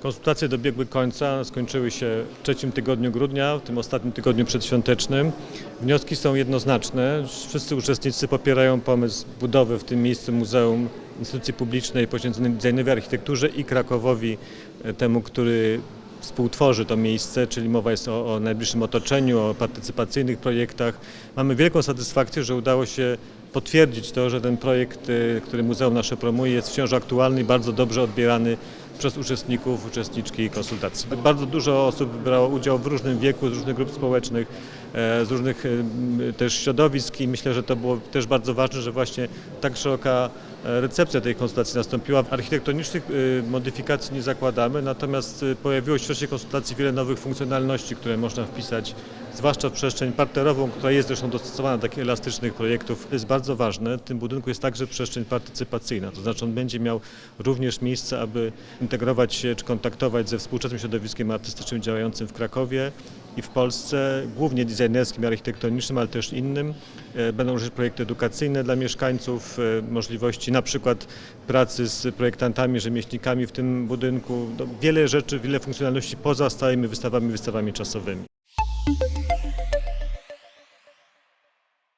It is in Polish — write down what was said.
Konsultacje dobiegły końca, skończyły się w trzecim tygodniu grudnia, w tym ostatnim tygodniu przedświątecznym. Wnioski są jednoznaczne. Wszyscy uczestnicy popierają pomysł budowy w tym miejscu muzeum instytucji publicznej poświęconej designowi architekturze i Krakowowi, e, temu, który współtworzy to miejsce, czyli mowa jest o, o najbliższym otoczeniu, o partycypacyjnych projektach. Mamy wielką satysfakcję, że udało się potwierdzić to, że ten projekt, y, który muzeum nasze promuje, jest wciąż aktualny i bardzo dobrze odbierany przez uczestników, uczestniczki konsultacji. Bardzo dużo osób brało udział w różnym wieku, z różnych grup społecznych, e, z różnych m, też środowisk i myślę, że to było też bardzo ważne, że właśnie tak szeroka e, recepcja tej konsultacji nastąpiła. Architektonicznych y, modyfikacji nie zakładamy, natomiast y, pojawiło się w czasie konsultacji wiele nowych funkcjonalności, które można wpisać, zwłaszcza w przestrzeń parterową, która jest zresztą dostosowana do takich elastycznych projektów. To jest bardzo ważne. W tym budynku jest także przestrzeń partycypacyjna, to znaczy on będzie miał również miejsce, aby integrować się czy kontaktować ze współczesnym środowiskiem artystycznym działającym w Krakowie i w Polsce, głównie designerskim, architektonicznym, ale też innym. E, Będą również projekty edukacyjne dla mieszkańców, e, możliwości na przykład pracy z projektantami, rzemieślnikami w tym budynku. No, wiele rzeczy, wiele funkcjonalności poza stałymi wystawami, wystawami czasowymi.